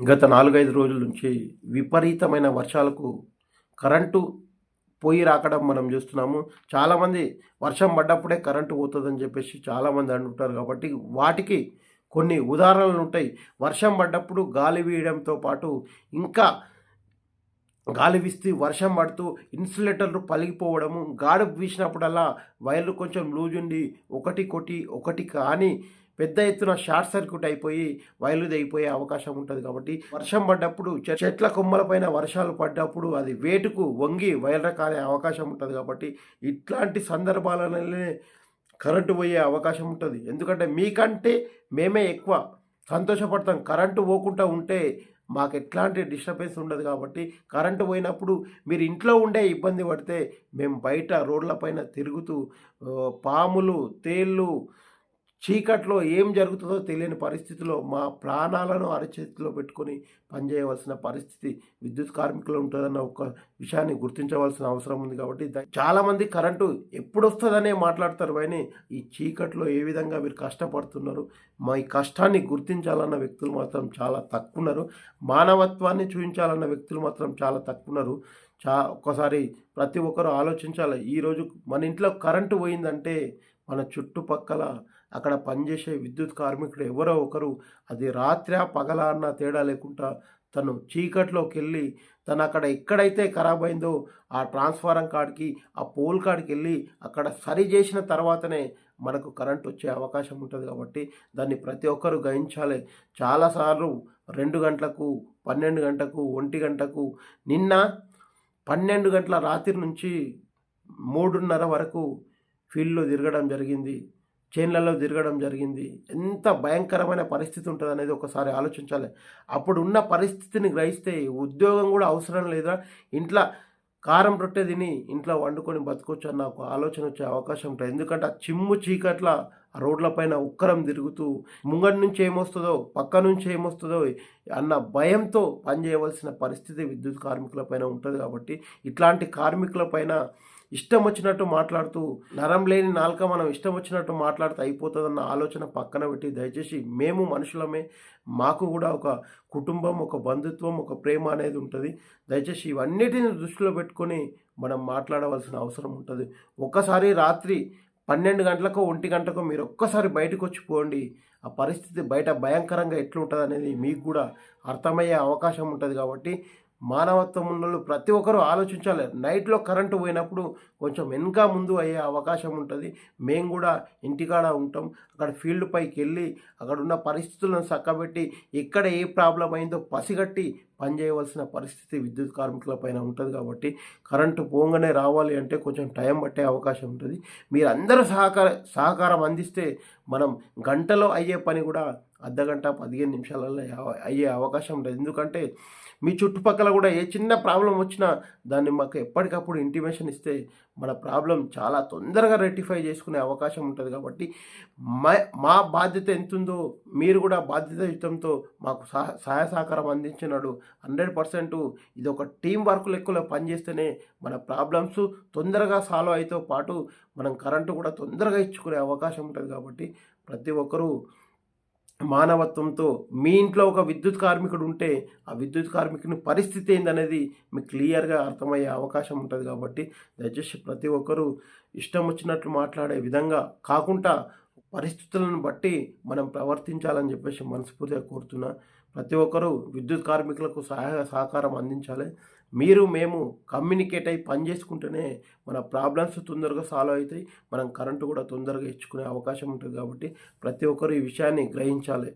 గత నాలుగైదు రోజుల నుంచి విపరీతమైన వర్షాలకు కరెంటు పోయి రాకడం మనం చూస్తున్నాము. చాలామంది వర్షం పడ్డప్పుడే కరెంటు పోతుందని చెప్పేసి చాలామంది అంటుంటారు కాబట్టి వాటికి కొన్ని ఉదాహరణలు ఉంటాయి. వర్షం పడ్డప్పుడు గాలి వీయడంతో పాటు ఇంకా గాలి వీస్తూ వర్షం పడుతూ ఇన్సులేటర్లు పలిగిపోవడము గాడు వీసినప్పుడల్లా వైర్లు కొంచెం లూజ్ ఉండి ఒకటి కొట్టి ఒకటి కానీ పెద్ద ఎత్తున షార్ట్ సర్క్యూట్ అయిపోయి వైర్లు తెగిపోయే అవకాశం ఉంటుంది కాబట్టి వర్షం. పడ్డప్పుడు చెట్ల కొమ్మలపైన వర్షాలు పడ్డప్పుడు అది వేటుకు వంగి వైర్ల కాలే అవకాశం ఉంటుంది కాబట్టి ఇట్లాంటి సందర్భాలనే కరెంటు పోయే అవకాశం ఉంటుంది. ఎందుకంటే మీకంటే మేమే ఎక్కువ సంతోషపడతాం. కరెంటు పోకుండా ఉంటే మాకు ఎట్లాంటి డిస్టర్బెన్స్ ఉండదు కాబట్టి కరెంటు పోయినప్పుడు మీరు ఇంట్లో ఉండే ఇబ్బంది పడితే మేము బయట రోడ్లపైన తిరుగుతూ పాములు తేళ్ళు చీకట్లో ఏం జరుగుతుందో తెలియని పరిస్థితిలో మా ప్రాణాలను అరచేతిలో పెట్టుకొని పనిచేయవలసిన పరిస్థితి విద్యుత్ కార్మికులు ఉంటుందన్న ఒక విషయాన్ని గుర్తించవలసిన అవసరం ఉంది కాబట్టి చాలామంది కరెంటు ఎప్పుడు వస్తుందనే మాట్లాడతారు కానీ ఈ చీకట్లో ఏ విధంగా మీరు కష్టపడుతున్నారు మా ఈ కష్టాన్ని గుర్తించాలన్న వ్యక్తులు మాత్రం చాలా తక్కువ ఉన్నారు మానవత్వాన్ని చూపించాలన్న వ్యక్తులు మాత్రం చాలా తక్కువ ఉన్నారు చా ఒక్కసారి ప్రతి ఒక్కరూ ఆలోచించాలి ఈరోజు మన ఇంట్లో కరెంటు పోయిందంటే మన చుట్టుపక్కల అక్కడ పనిచేసే విద్యుత్ కార్మికుడు ఎవరో ఒకరు అది రాత్రి పగల అన్న తేడా లేకుండా తను చీకట్లోకి వెళ్ళి తను అక్కడ ఎక్కడైతే ఖరాబ్ అయిందో ఆ ట్రాన్స్ఫారం కాడికి ఆ పోల్ కాడికి వెళ్ళి అక్కడ సరి చేసిన తర్వాతనే మనకు కరెంట్ వచ్చే అవకాశం ఉంటుంది కాబట్టి దాన్ని ప్రతి ఒక్కరూ గ్రహించాలి చాలాసార్లు రెండు గంటలకు పన్నెండు గంటకు ఒంటి గంటకు నిన్న పన్నెండు గంటల రాత్రి నుంచి మూడున్నర వరకు ఫీల్డ్లో తిరగడం జరిగింది. చైన్లలో తిరగడం జరిగింది. ఎంత భయంకరమైన పరిస్థితి ఉంటుంది అనేది ఒకసారి ఆలోచించాలి. అప్పుడు ఉన్న పరిస్థితిని గ్రహిస్తే ఉద్యోగం కూడా అవసరం లేదా? ఇంట్లో కారం రొట్టె తిని ఇంట్లో వండుకొని బతకొచ్చు అన్న ఒక ఆలోచన వచ్చే అవకాశం ఉంటుంది. ఎందుకంటే ఆ చిమ్ము చీకట్ల ఆ రోడ్లపైన ఉక్కరం తిరుగుతూ ముంగడి నుంచి ఏమొస్తుందో పక్క నుంచి ఏమొస్తుందో అన్న భయంతో పనిచేయవలసిన పరిస్థితి విద్యుత్ కార్మికులపైన ఉంటుంది కాబట్టి ఇట్లాంటి కార్మికులపైన ఇష్టం వచ్చినట్టు మాట్లాడుతూ నరం లేని నాలుక మనం ఇష్టం వచ్చినట్టు మాట్లాడితే అయిపోతుందన్న ఆలోచన పక్కన పెట్టి దయచేసి మేము మనుషులమే మాకు కూడా ఒక కుటుంబం ఒక బంధుత్వం ఒక ప్రేమ అనేది ఉంటుంది. దయచేసి ఇవన్నిటిని దృష్టిలో పెట్టుకొని మనం మాట్లాడవలసిన అవసరం ఉంటుంది. ఒక్కసారి రాత్రి పన్నెండు గంటలకు ఒంటి గంటకు మీరు ఒక్కసారి బయటకు వచ్చిపోండి ఆ పరిస్థితి బయట భయంకరంగా ఎట్లుంటుంది అనేది మీకు కూడా అర్థమయ్యే అవకాశం ఉంటుంది కాబట్టి మానవత్వం ఉన్న వాళ్ళు ప్రతి ఒక్కరూ ఆలోచించాలి. నైట్లో కరెంటు పోయినప్పుడు కొంచెం వెనక ముందు అయ్యే అవకాశం ఉంటుంది. మేము కూడా ఇంటికాడ ఉంటాం. అక్కడ ఫీల్డ్ పైకి వెళ్ళి అక్కడ ఉన్న పరిస్థితులను చక్కబెట్టి ఎక్కడ ఏ ప్రాబ్లం అయిందో పసిగట్టి పనిచేయవలసిన పరిస్థితి విద్యుత్ కార్మికుల పైన ఉంటుంది కాబట్టి కరెంటు పోగానే రావాలి అంటే కొంచెం టైం పట్టే అవకాశం ఉంటుంది. మీరు అందరూ సహకార సహకారం అందిస్తే మనం గంటలో అయ్యే పని కూడా అర్ధగంట పదిహేను నిమిషాలలో అయ్యే అవకాశం ఉంటుంది ఎందుకంటే మీ చుట్టుపక్కల కూడా ఏ చిన్న ప్రాబ్లం వచ్చినా దాన్ని మాకు ఎప్పటికప్పుడు ఇంటిమేషన్ ఇస్తే మన ప్రాబ్లం చాలా తొందరగా రెక్టిఫై చేసుకునే అవకాశం ఉంటుంది కాబట్టి మా మా బాధ్యత ఎంతుందో మీరు కూడా బాధ్యతాయుతంతో మాకు సహ సహాయ సహకారం అందించినాడు. హండ్రెడ్ పర్సెంట్ ఇది ఒక టీం వర్క్ లెక్కలో పనిచేస్తేనే మన ప్రాబ్లమ్స్ తొందరగా సాల్వ్ అయితో పాటు మనం కరెంటు కూడా తొందరగా ఇచ్చుకునే అవకాశం ఉంటుంది కాబట్టి ప్రతి ఒక్కరూ మానవత్వంతో మీ ఇంట్లో ఒక విద్యుత్ కార్మికుడు ఉంటే ఆ విద్యుత్ కార్మికుని పరిస్థితి ఏందనేది మీకు క్లియర్గా అర్థమయ్యే అవకాశం ఉంటుంది కాబట్టి దయచేసి ప్రతి ఒక్కరూ ఇష్టం వచ్చినట్లు మాట్లాడే విధంగా కాకుండా పరిస్థితులను బట్టి మనం ప్రవర్తించాలని చెప్పేసి మనస్ఫూర్తిగా కోరుతున్నా. ప్రతి ఒక్కరూ విద్యుత్ కార్మికులకు సహాయ సహకారం అందించాలి. మీరు మేము కమ్యూనికేట్ అయ్యి పని చేసుకుంటేనే మన ప్రాబ్లమ్స్ తొందరగా సాల్వ్ అవుతాయి. మనం కరెంటు కూడా తొందరగా ఇచ్చుకునే అవకాశం ఉంటుంది కాబట్టి ప్రతి ఒక్కరు ఈ విషయాన్ని గ్రహించాలి.